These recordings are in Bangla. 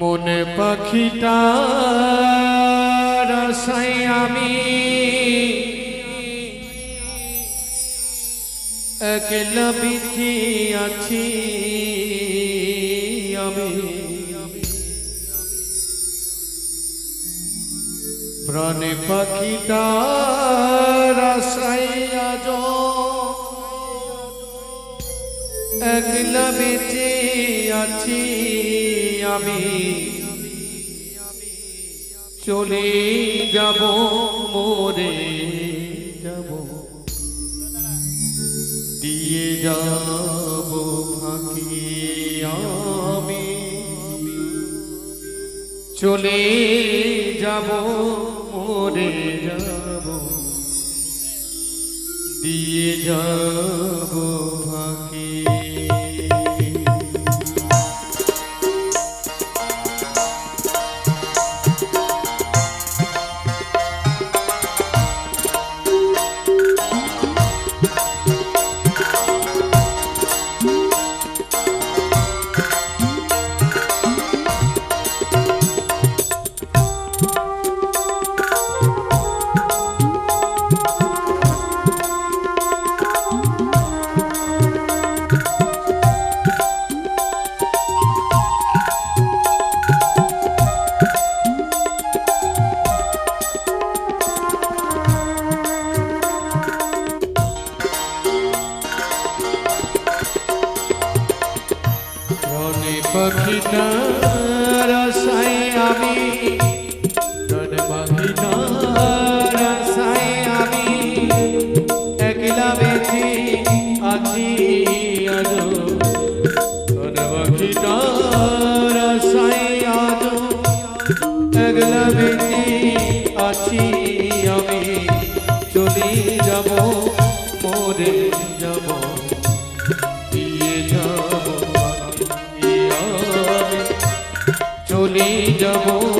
মনে পাখিটা আশায় আমি একলা বিধি আছি, আমি প্রাণে পাখিটা আশায় আজ একলা বেঁচে আছি। আমি চলে যাব মোরে যাব। দিয়ে যাব ফাঁকি আমি। চলে যাব মোরে যাব। দিয়ে যাব સખીના રસાઈ આવી চলে যাব।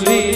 চলে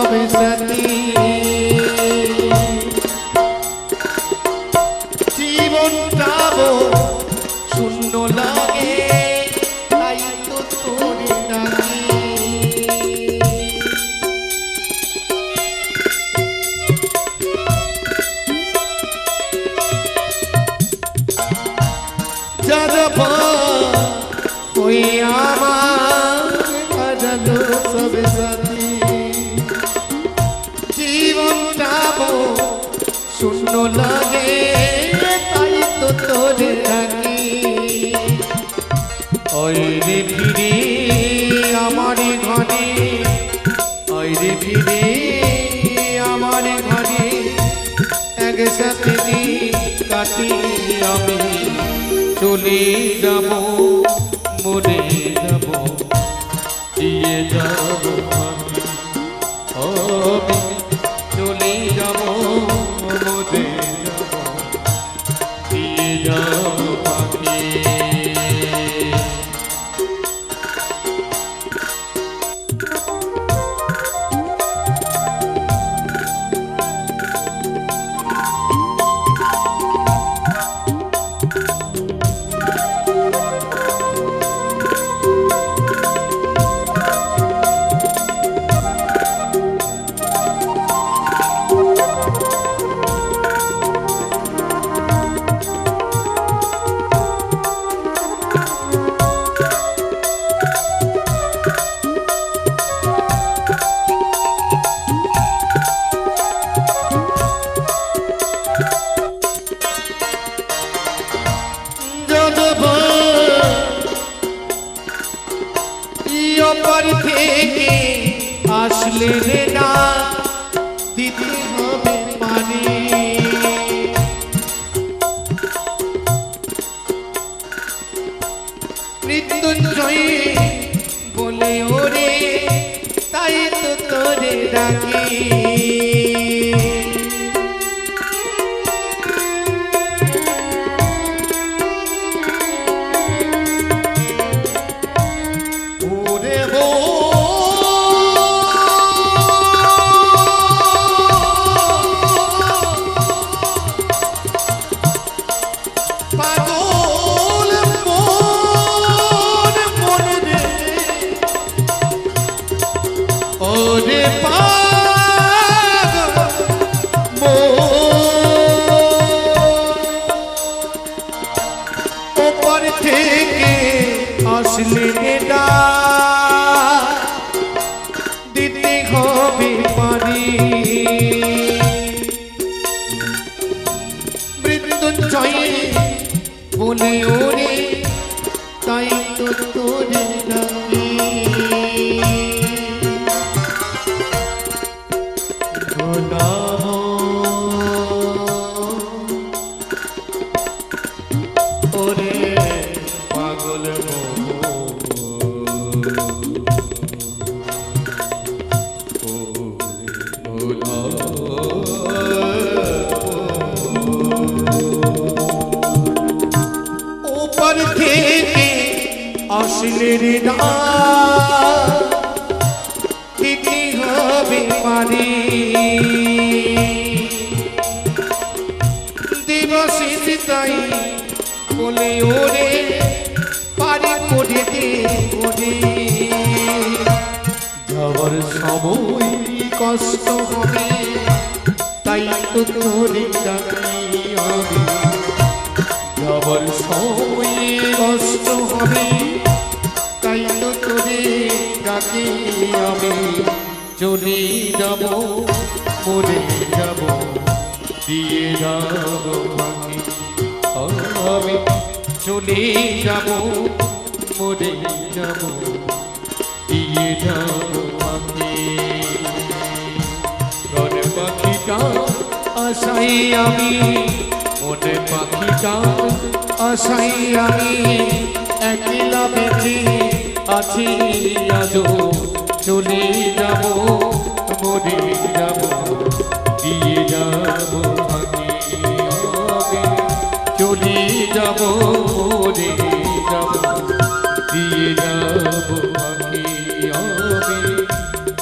তবে সতী জীবনটা শূন্য লাগে তাই তো তোরে ডাকি যাদব হই আমার সবে সত শূন্য লাগে, তাই তো ওই রে আমার ঘরে, ওই রে ফিরে আমার ঘরে, একসাথে দিন কাটি আমি চলে যাব। দিয়ে বলে ওরে তাই তো তোরে ডাকি। বলে থেকে রে দিতে হবে পারি দিবসে তাই বলে ওরে পারি করে দে ওরে সময় কষ্ট হবে তাই তো তোরে ডাকি আমি যাবার সময় কষ্ট হবে তাই তো তোরে ডাকি আমি চলে যাব মরে যাব দিয়ে যাব আমি চলে যাব মরে যাব দিয়ে আমি মনে পাখিটা আশাই আমি একলা বেঁচে আছি, আজও চলে যাব, মরে যাব, দিয়ে যাব পাখি চলে যাব, মরে যাব, দিয়ে যাব পাখি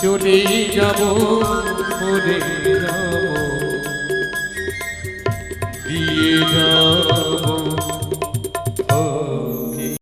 চলে যাব, মরে যাব